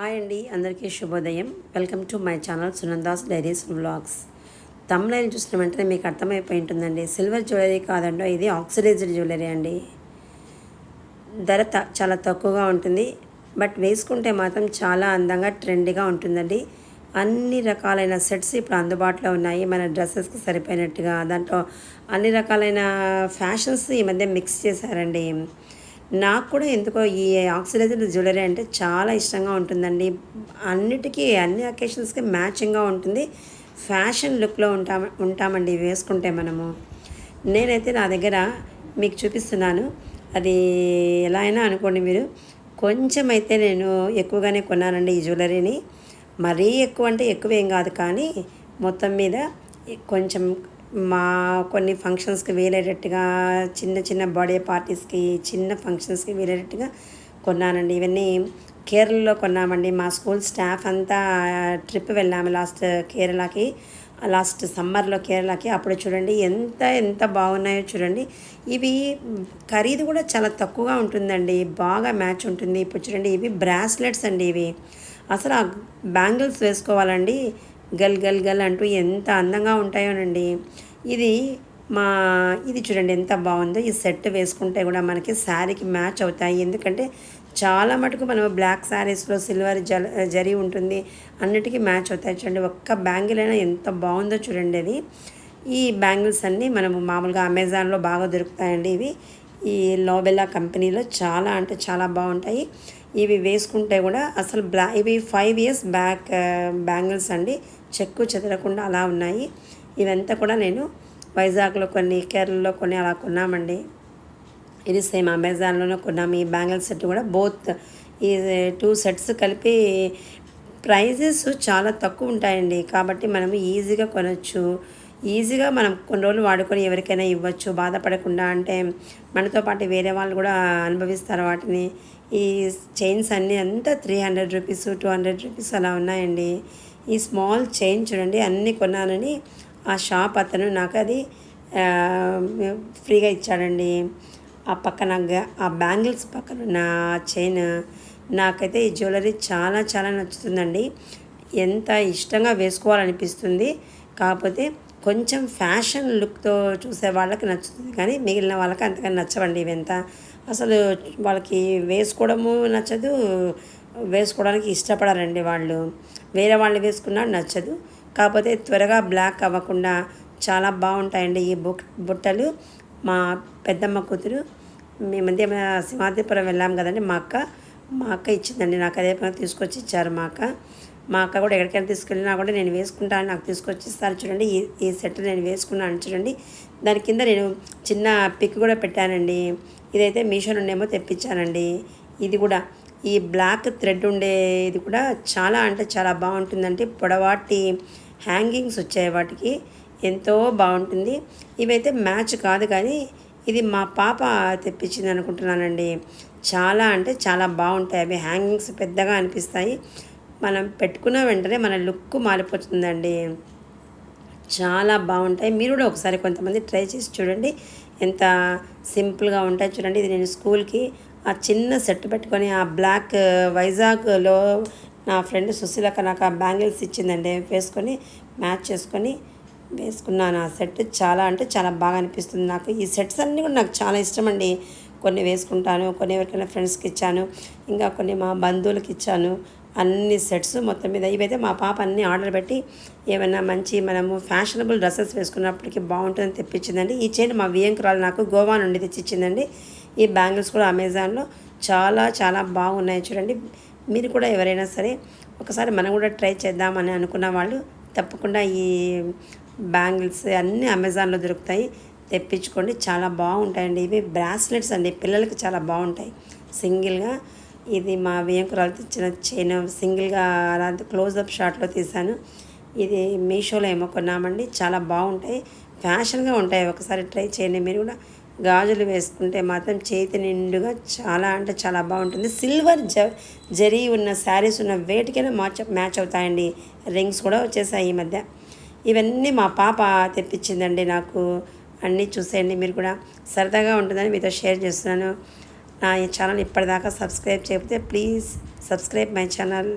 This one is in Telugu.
హాయ్ అండి అందరికీ శుభోదయం. Welcome to my channel Sunanda's diaries vlogs. తమ్లైన్ చూసిన వెంటనే మీకు అర్థమైపోయి ఉంటుందండి సిల్వర్ జ్యువెలరీ కాదండి ఇది ఆక్సిడైజ్డ్ జ్యువెలరీ అండి. ధర త చాలా తక్కువగా ఉంటుంది బట్ వేసుకుంటే మాత్రం చాలా అందంగా ట్రెండీగా ఉంటుందండి. అన్ని రకాలైన సెట్స్ ఇప్పుడు అందుబాటులో ఉన్నాయి మన డ్రెస్సెస్కి సరిపోయినట్టుగా. దాంట్లో అన్ని రకాలైన ఫ్యాషన్స్ ఈ మధ్య మిక్స్ చేశారండి. నాకు కూడా ఎందుకో ఈ ఆక్సిడైజ్డ్ జ్యువెలరీ అంటే చాలా ఇష్టంగా ఉంటుందండి. అన్నిటికీ అన్ని అకేషన్స్కి మ్యాచింగ్గా ఉంటుంది. ఫ్యాషన్ లుక్లో ఉంటాం ఉంటామండి వేసుకుంటే మనము. నేనైతే నా దగ్గర మీకు చూపిస్తున్నాను. అది ఎలా అయినా అనుకోండి మీరు. కొంచెం అయితే నేను ఎక్కువగానే కొన్నానండి ఈ జ్యువెలరీని. మరీ ఎక్కువ అంటే ఎక్కువ ఏం కాదు కానీ మొత్తం మీద కొంచెం మా కొన్ని ఫంక్షన్స్కి వీలేటట్టుగా చిన్న చిన్న బర్త్డే పార్టీస్కి చిన్న ఫంక్షన్స్కి వీలేటట్టుగా కొన్నానండి. ఇవన్నీ కేరళలో కొన్నామండి. మా స్కూల్ స్టాఫ్ అంతా ట్రిప్ వెళ్ళాము లాస్ట్ కేరళకి లాస్ట్ సమ్మర్లో కేరళకి. అప్పుడు చూడండి ఎంత ఎంత బాగున్నాయో చూడండి. ఇవి ఖరీదు కూడా చాలా తక్కువగా ఉంటుందండి. బాగా మ్యాచ్ ఉంటుంది. ఇప్పుడు చూడండి ఇవి బ్రాస్లెట్స్ అండి ఇవి. అసలు ఆ బ్యాంగిల్స్ వేసుకోవాలండి. గల్ గల్ గల్ అంటూ ఎంత అందంగా ఉంటాయోనండి. ఇది మా ఇది చూడండి ఎంత బాగుందో. ఈ సెట్ వేసుకుంటే కూడా మనకి శారీకి మ్యాచ్ అవుతాయి. ఎందుకంటే చాలా మటుకు మనం బ్లాక్ శారీస్లో సిల్వర్ జల జరీ ఉంటుంది. అన్నిటికీ మ్యాచ్ అవుతాయి చూడండి. ఒక్క బ్యాంగిల్ అయినా ఎంత బాగుందో చూడండి అది. ఈ బ్యాంగిల్స్ అన్నీ మనము మామూలుగా అమెజాన్లో బాగా దొరుకుతాయండి ఇవి. ఈ లోబెల్లా కంపెనీలో చాలా అంటే చాలా బాగుంటాయి. ఇవి వేసుకుంటే కూడా అసలు బ్లా ఇవి ఫైవ్ ఇయర్స్ బ్యాక్ బ్యాంగిల్స్ అండి. చెక్కు చెదరకుండా అలా ఉన్నాయి. ఇవంతా కూడా నేను వైజాగ్లో కొన్ని కేరళలో కొన్ని అలా కొన్నామండి. ఇది సేమ్ అమెజాన్లోనే కొన్నాము. ఈ బ్యాంగిల్ సెట్ కూడా బోత్ ఈ టూ సెట్స్ కలిపి ప్రైజెస్ చాలా తక్కువ ఉంటాయండి. కాబట్టి మనము ఈజీగా కొనొచ్చు. ఈజీగా మనం కొన్ని రోజులు వాడుకొని ఎవరికైనా ఇవ్వచ్చు. బాధపడకుండా అంటే మనతో పాటు వేరే వాళ్ళు కూడా అనుభవిస్తారు వాటిని. ఈ చైన్స్ అన్నీ అంతా three hundred rupees two hundred rupees అలా ఉన్నాయండి. ఈ స్మాల్ చైన్ చూడండి అన్నీ కొన్నానని ఆ షాప్ అతను నాకు అది ఫ్రీగా ఇచ్చాడండి. ఆ పక్కన ఆ బ్యాంగిల్స్ పక్కన ఉన్న చైన్ నాకైతే ఈ జ్యువెలరీ చాలా చాలా నచ్చుతుందండి. ఎంత ఇష్టంగా వేసుకోవాలనిపిస్తుంది. కాకపోతే కొంచెం ఫ్యాషన్ లుక్తో చూసే వాళ్ళకి నచ్చుతుంది. కానీ మిగిలిన వాళ్ళకి అంతగా నచ్చవండి ఇవంతా అసలు వాళ్ళకి వేసుకోవడము నచ్చదు. వేసుకోవడానికి ఇష్టపడారండి వాళ్ళు. వేరే వాళ్ళు వేసుకున్నా నచ్చదు. కాకపోతే త్వరగా బ్లాక్ అవ్వకుండా చాలా బాగుంటాయండి ఈ బుక్ బుట్టలు. మా పెద్దమ్మ కూతురు మేము మధ్య సింహాద్రిపురం వెళ్ళాం కదండి మా అక్క. మా అక్క ఇచ్చిందండి. నాకు అదే పని తీసుకొచ్చి ఇచ్చారు మా అక్క. మా అక్క కూడా ఎక్కడికైనా తీసుకెళ్ళినా కూడా నేను వేసుకుంటాను నాకు తీసుకొచ్చి ఇస్తారు చూడండి ఈ ఈ సెట్ నేను వేసుకున్నాను చూడండి. దాని కింద నేను చిన్న పిక్ కూడా పెట్టానండి. ఇదైతే మీషో నుండేమో తెప్పించానండి. ఇది కూడా ఈ బ్లాక్ థ్రెడ్ ఉండేది కూడా చాలా అంటే చాలా బాగుంటుందంటే పొడవాటి హ్యాంగింగ్స్ వచ్చాయి వాటికి. ఎంతో బాగుంటుంది. ఇవైతే మ్యాచ్ కాదు కానీ ఇది మా పాప తెప్పించింది అనుకుంటున్నానండి. చాలా అంటే చాలా బాగుంటాయి. అవి హ్యాంగింగ్స్ పెద్దగా అనిపిస్తాయి. మనం పెట్టుకున్న వెంటనే మన లుక్ మారిపోతుందండి. చాలా బాగుంటాయి. మీరు కూడా ఒకసారి కొంతమంది ట్రై చేసి చూడండి. ఎంత సింపుల్గా ఉంటాయి చూడండి. ఇది నేను స్కూల్కి ఆ చిన్న సెట్ పెట్టుకొని ఆ బ్లాక్ వైజాగ్లో నా ఫ్రెండ్ సుశీలక నాకు ఆ బ్యాంగిల్స్ ఇచ్చిందండి. వేసుకొని మ్యాచ్ చేసుకొని వేసుకున్నాను ఆ సెట్. చాలా అంటే చాలా బాగా అనిపిస్తుంది నాకు. ఈ సెట్స్ అన్నీ కూడా నాకు చాలా ఇష్టం అండి. కొన్ని వేసుకుంటాను కొన్ని ఎవరికైనా ఫ్రెండ్స్కి ఇచ్చాను. ఇంకా కొన్ని మా బంధువులకి ఇచ్చాను. అన్ని సెట్స్ మొత్తం మీద. ఇవైతే మా పాప అన్ని ఆర్డర్ పెట్టి ఏమైనా మంచి మనము ఫ్యాషనబుల్ డ్రెస్సెస్ వేసుకున్నప్పటికీ బాగుంటుందని తెప్పించిందండి. ఈ చైన్ మా వియంకురాలు నాకు గోవా నుండి తెచ్చిచ్చిందండి. ఈ బ్యాంగిల్స్ కూడా అమెజాన్లో చాలా చాలా బాగున్నాయి చూడండి. మీరు కూడా ఎవరైనా సరే ఒకసారి మనం కూడా ట్రై చేద్దామని అనుకున్న వాళ్ళు తప్పకుండా ఈ బ్యాంగిల్స్ అన్నీ అమెజాన్లో దొరుకుతాయి. తెప్పించుకోండి. చాలా బాగుంటాయండి. ఇవి బ్రాస్లెట్స్ అండి. పిల్లలకి చాలా బాగుంటాయి. సింగిల్గా ఇది మా వియంకురాలు తెచ్చిన చైన్ సింగిల్గా అలాంటి క్లోజ్అప్ షాట్లో తీశాను. ఇది మీషోలో ఏమో కొన్నామండి. చాలా బాగుంటాయి. ఫ్యాషన్గా ఉంటాయి. ఒకసారి ట్రై చేయండి. మీరు కూడా గాజులు వేసుకుంటే మాత్రం చేతి నిండుగా చాలా అంటే చాలా బాగుంటుంది. సిల్వర్ జ జరీ ఉన్న శారీస్ ఉన్న వేటికైనా మ్యాచ్ మ్యాచ్ అవుతాయండి. రింగ్స్ కూడా వచ్చేసాయి ఈ మధ్య. ఇవన్నీ మా పాప తెప్పించిందండి నాకు. అన్నీ చూసేయండి. మీరు కూడా సరదాగా ఉంటుందని మీతో షేర్ చేస్తున్నాను. నా ఈ ఛానల్ ఇప్పటిదాకా సబ్స్క్రైబ్ చేయకపోతే ప్లీజ్ సబ్స్క్రైబ్ మై ఛానల్.